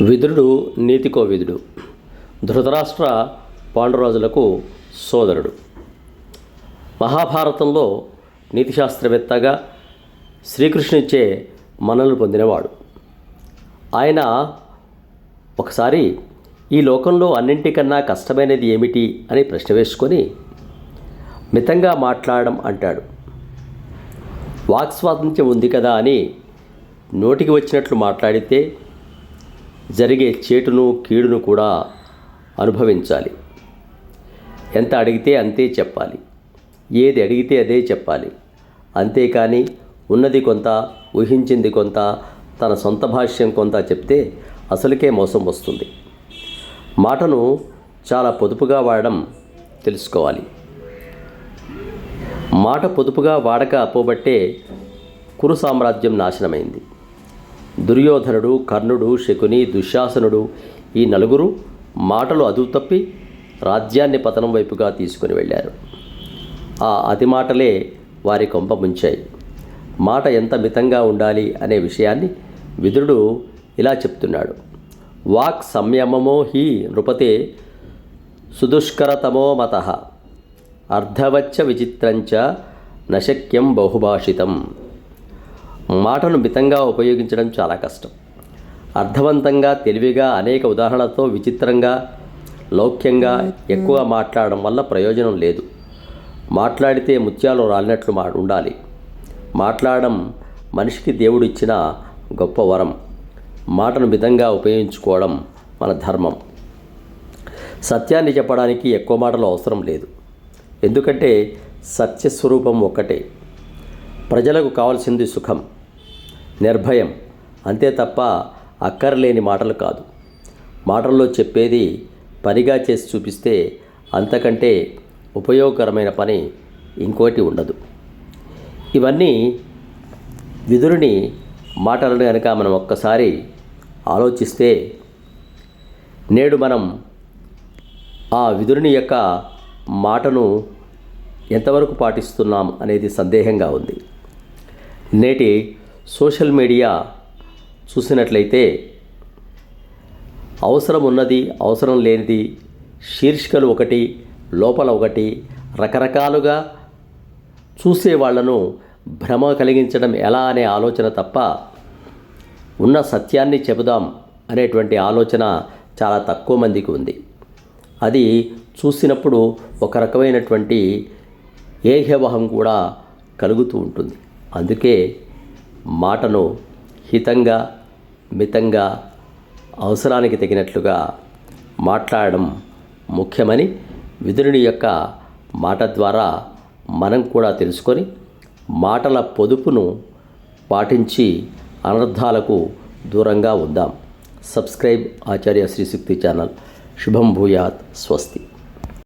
విదురుడు నీతికో విదుడు ధృతరాష్ట్ర పాండురాజులకు సోదరుడు. మహాభారతంలో నీతిశాస్త్రవేత్తగా శ్రీకృష్ణునిచ్చే మనలు పొందినవాడు. ఆయన ఒకసారి ఈ లోకంలో అన్నింటికన్నా కష్టమైనది ఏమిటి అని ప్రశ్న వేసుకొని మితంగా మాట్లాడడం అంటాడు. వాక్ ఉంది కదా అని నోటికి వచ్చినట్లు మాట్లాడితే జరిగే చేటును కీడును కూడా అనుభవించాలి. ఎంత అడిగితే అంతే చెప్పాలి. ఏది అడిగితే అదే చెప్పాలి. అంతేకాని ఉన్నది కొంత ఊహించింది కొంత తన సొంత భాష్యం కొంత చెప్తే అసలుకే మోసం వస్తుంది. మాటను చాలా పొదుపుగా వాడడం తెలుసుకోవాలి. మాట పొదుపుగా వాడక పోబట్టే కురు సామ్రాజ్యం నాశనమైంది. దుర్యోధనుడు కర్ణుడు శకుని దుశ్శాసనుడు ఈ నలుగురు మాటలు అదుపు తప్పి రాజ్యాన్ని పతనం వైపుగా తీసుకుని వెళ్ళారు. ఆ అతి మాటలే వారి కొంప ముంచాయి. మాట ఎంత మితంగా ఉండాలి అనే విషయాన్ని విదురుడు ఇలా చెప్తున్నాడు. వాక్ సంయమమో హి నృపతే సుదుష్కరతమో మత. అర్ధవచ్చ విచిత్రంచ నశక్యం బహుభాషితం. మాటను మితంగా ఉపయోగించడం చాలా కష్టం. అర్థవంతంగా తెలివిగా అనేక ఉదాహరణలతో విచిత్రంగా లౌక్యంగా ఎక్కువ మాట్లాడడం వల్ల ప్రయోజనం లేదు. మాట్లాడితే ముత్యాలు రాలినట్లు మా ఉండాలి. మాట్లాడడం మనిషికి దేవుడు ఇచ్చిన గొప్ప వరం. మాటను మితంగా ఉపయోగించుకోవడం మన ధర్మం. సత్యాన్ని చెప్పడానికి ఎక్కువ మాటలు అవసరం లేదు. ఎందుకంటే సత్యస్వరూపం ఒక్కటే. ప్రజలకు కావాల్సింది సుఖం. నిర్భయం. అంతే తప్ప అక్కర్లేని మాటలు కాదు. మాటల్లో చెప్పేది పనిగా చేసి చూపిస్తే అంతకంటే ఉపయోగకరమైన పని ఇంకోటి ఉండదు. ఇవన్నీ విదురుని మాటలను కనుక మనం ఒక్కసారి ఆలోచిస్తే నేడు మనం ఆ విదురుని యొక్క మాటను ఎంతవరకు పాటిస్తున్నాం అనేది సందేహంగా ఉంది. నేటి సోషల్ మీడియా చూసినట్లయితే అవసరం ఉన్నది అవసరం లేనిది శీర్షికలు ఒకటి లోపల ఒకటి రకరకాలుగా చూసే వాళ్ళను భ్రమ కలిగించడం ఎలా అనే ఆలోచన తప్ప ఉన్న సత్యాన్ని చెబుదాం అనేటువంటి ఆలోచన చాలా తక్కువ మందికి ఉంది. అది చూసినప్పుడు ఒక రకమైనటువంటి ఏహ్యవహం కూడా కలుగుతూ ఉంటుంది. అందుకే మాటను హితంగా మితంగా అవసరానికి తగినట్లుగా మాట్లాడడం ముఖ్యమని విదురుని యొక్క మాట ద్వారా మనం కూడా తెలుసుకొని మాటల పొదుపును పాటించి అనర్థాలకు దూరంగా ఉందాం. Subscribe Acharya Srishakti channel. శుభం భూయాత్. స్వస్తి.